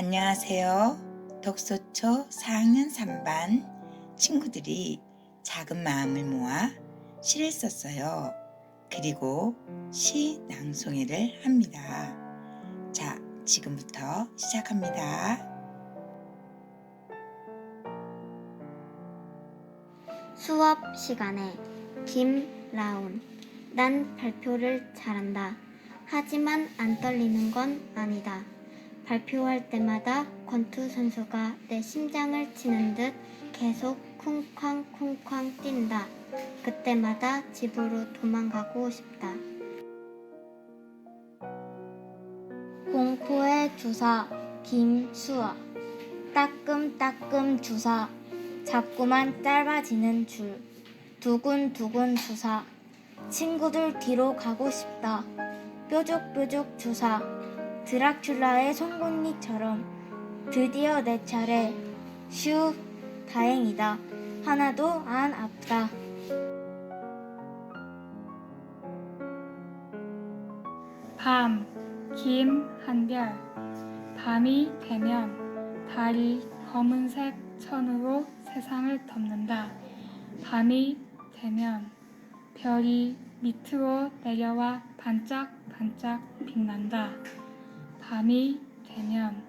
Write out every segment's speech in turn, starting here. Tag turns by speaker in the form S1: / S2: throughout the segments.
S1: 안녕하세요. 독서초 4학년 3반 친구들이 작은 마음을 모아 시를 썼어요. 그리고 시 낭송회를 합니다. 자, 지금부터 시작합니다.
S2: 수업 시간에 김라운 난 발표를 잘한다. 하지만 안 떨리는 건 아니다. 발표할 때마다 권투 선수가 내 심장을 치는 듯 계속 쿵쾅쿵쾅 뛴다. 그때마다 집으로 도망가고 싶다. 공포의 주사 김수아. 따끔따끔 주사 자꾸만 짧아지는 줄. 두근두근 주사. 친구들 뒤로 가고 싶다. 뾰족뾰족 주사 드라큘라의 송곳니처럼 드디어 내 차례 슈 다행이다 하나도 안 아프다
S3: 밤, 김한별. 밤이 되면 달이 검은색 천으로 세상을 덮는다. 밤이 되면 별이 밑으로 내려와 반짝반짝 빛난다. 밤이 되면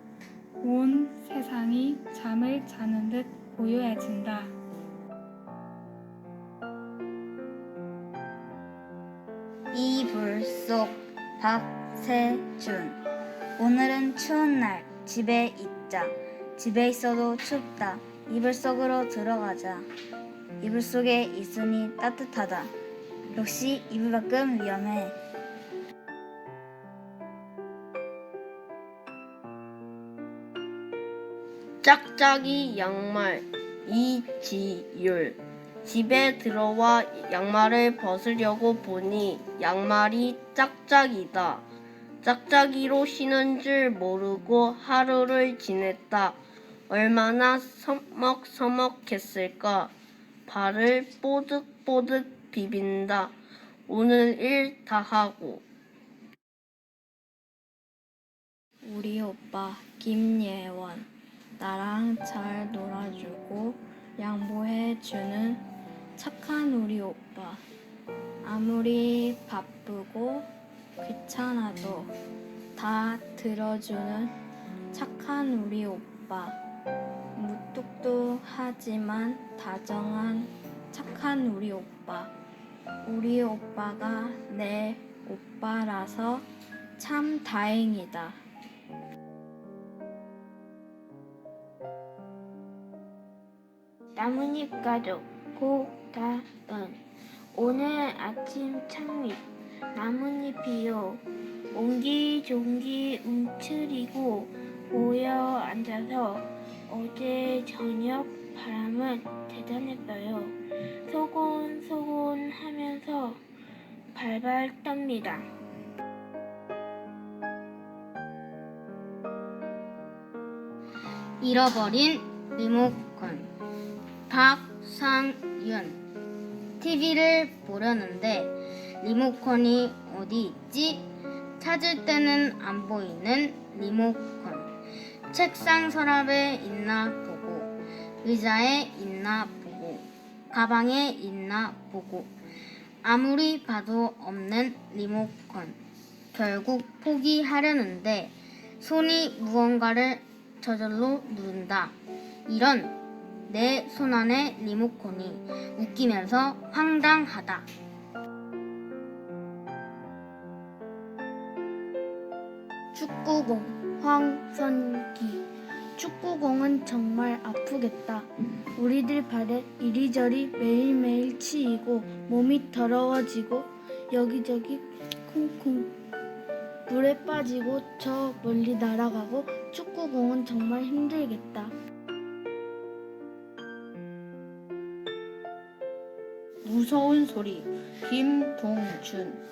S3: 온 세상이 잠을 자는 듯 고요해진다.
S2: 이불 속 박세준 오늘은 추운 날. 집에 있자. 집에 있어도 춥다. 이불 속으로 들어가자. 이불 속에 있으니 따뜻하다. 역시 이불 밖은 위험해
S4: 짝짝이 양말 이지율 집에 들어와 양말을 벗으려고 보니 양말이 짝짝이다. 짝짝이로 신은 줄 모르고 하루를 지냈다. 얼마나 서먹서먹했을까. 발을 뽀득뽀득 비빈다. 오늘 일 다 하고.
S2: 우리 오빠 김예원 나랑 잘 놀아주고 양보해주는 착한 우리 오빠. 아무리 바쁘고 귀찮아도 다 들어주는 착한 우리 오빠. 무뚝뚝하지만 다정한 착한 우리 오빠. 우리 오빠가 내 오빠라서 참 다행이다.
S5: 나뭇잎 가족 고다은 오늘 아침 창립 나뭇잎이요 옹기종기 움츠리고 모여 앉아서 어제 저녁 바람은 대단했어요. 소곤소곤 하면서 발발 떱니다.
S2: 잃어버린 리모컨 박상윤 TV를 보려는데 리모컨이 어디 있지? 찾을 때는 안 보이는 리모컨 책상 서랍에 있나 보고 의자에 있나 보고 가방에 있나 보고 아무리 봐도 없는 리모컨 결국 포기하려는데 손이 무언가를 저절로 누른다. 이런 내 손안의 리모컨이 웃기면서 황당하다.
S6: 축구공 황선기 축구공은 정말 아프겠다. 우리들 발에 이리저리 매일매일 치이고 몸이 더러워지고 여기저기 쿵쿵 물에 빠지고 저 멀리 날아가고 축구공은 정말 힘들겠다.
S7: 무서운 소리. 김동준.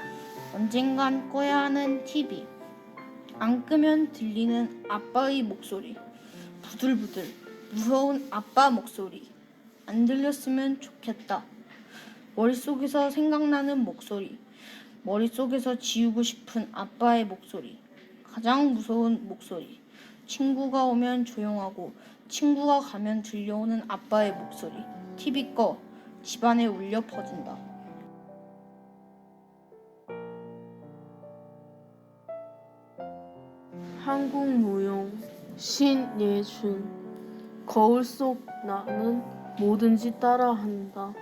S7: 언젠간 꺼야 하는 TV 안 끄면 들리는 아빠의 목소리. 부들부들. 무서운 아빠 목소리. 안 들렸으면 좋겠다. 머릿속에서 생각나는 목소리. 머릿속에서 지우고 싶은 아빠의 목소리. 가장 무서운 목소리. 친구가 오면 조용하고 친구가 가면 들려오는 아빠의 목소리. TV 꺼. 집안에 울려 퍼진다.
S8: 한국 무용 신예준 거울 속 나는 뭐든지 따라한다.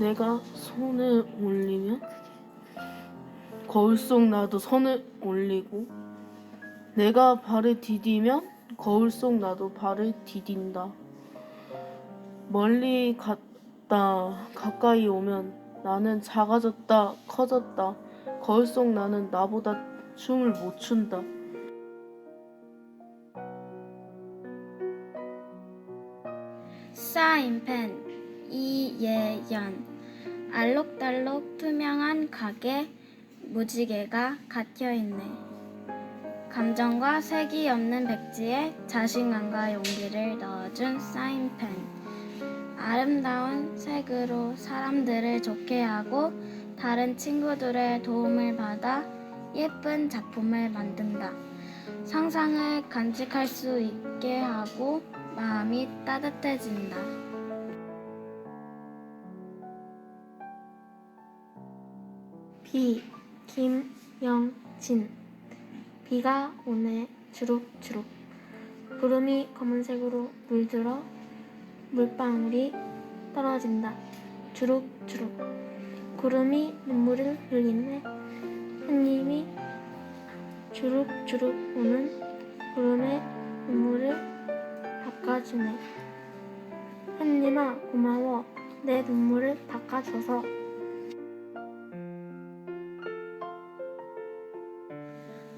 S8: 내가 손을 올리면 거울 속 나도 손을 올리고 내가 발을 디디면 거울 속 나도 발을 디딘다. 멀리 갔 다 가까이 오면 나는 작아졌다 커졌다 거울 속 나는 나보다 춤을 못 춘다.
S9: 사인펜 이예연 알록달록 투명한 가게 무지개가 갇혀있네. 감정과 색이 없는 백지에 자신감과 용기를 넣어준 사인펜. 아름다운 색으로 사람들을 좋게 하고 다른 친구들의 도움을 받아 예쁜 작품을 만든다. 상상을 간직할 수 있게 하고 마음이 따뜻해진다.
S5: 비 김 영 진 비가 오네 주룩주룩 구름이 검은색으로 물들어 물방울이 떨어진다. 주룩주룩. 구름이 눈물을 흘리네. 햇님이 주룩주룩 오는 구름의 눈물을 닦아주네. 햇님아 고마워. 내 눈물을 닦아줘서.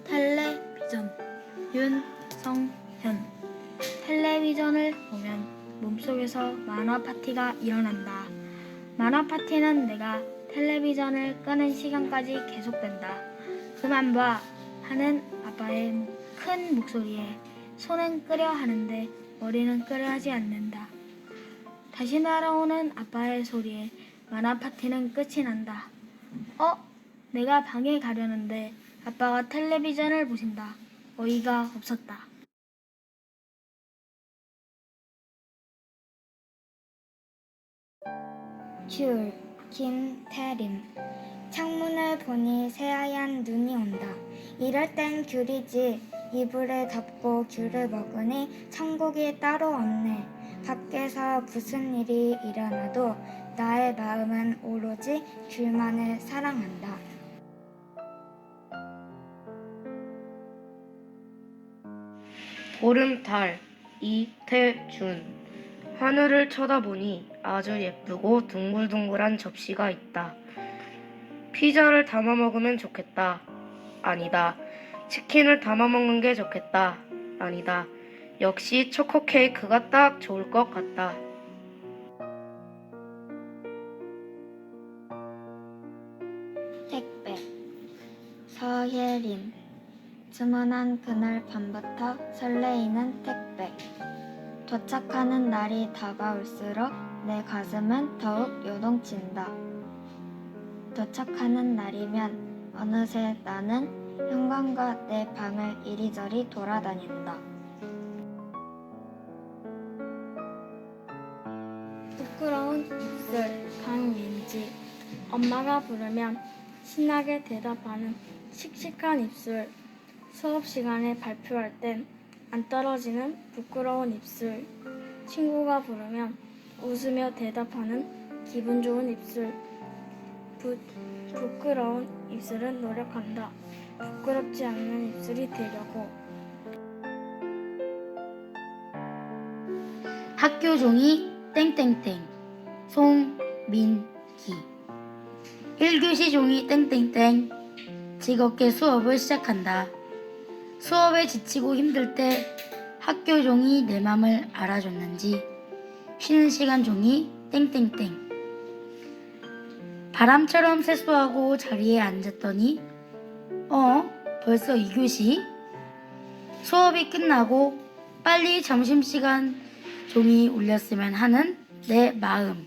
S6: 텔레비전. 윤 속에서 만화 파티가 일어난다. 만화 파티는 내가 텔레비전을 끄는 시간까지 계속된다. 그만 봐 하는 아빠의 큰 목소리에 손은 끄려 하는데 머리는 끄려 하지 않는다. 다시 날아오는 아빠의 소리에 만화 파티는 끝이 난다. 어? 내가 방에 가려는데 아빠가 텔레비전을 보신다. 어이가 없었다. 귤, 김태림. 창문을 보니 새하얀 눈이 온다. 이럴 땐 귤이지. 이불을 덮고 귤을 먹으니 천국이 따로 없네. 밖에서 무슨 일이 일어나도 나의 마음은 오로지 귤만을 사랑한다.
S10: 보름달 이태준 하늘을 쳐다보니 아주 예쁘고 둥글둥글한 접시가 있다. 피자를 담아 먹으면 좋겠다. 아니다. 치킨을 담아 먹는 게 좋겠다. 아니다. 역시 초코 케이크가 딱 좋을 것 같다.
S9: 택배 서예림 주문한 그날 밤부터 설레이는 택배 도착하는 날이 다가올수록 내 가슴은 더욱 요동친다 도착하는 날이면 어느새 나는 현관과 내 방을 이리저리 돌아다닌다 부끄러운 입술 강민지 엄마가 부르면 신나게 대답하는 씩씩한 입술. 수업 시간에 발표할 땐 안 떨어지는 부끄러운 입술. 친구가 부르면 웃으며 대답하는 기분 좋은 입술. 부, 부끄러운 입술은 노력한다. 부끄럽지 않는 입술이 되려고.
S11: 학교 종이 땡땡땡 송민기 1교시 종이 땡땡땡 즐겁게 수업을 시작한다. 수업에 지치고 힘들 때 학교 종이 내 맘을 알아줬는지 쉬는 시간 종이 땡땡땡 바람처럼 세수하고 자리에 앉았더니 어? 벌써 2교시? 수업이 끝나고 빨리 점심시간 종이 울렸으면 하는 내 마음.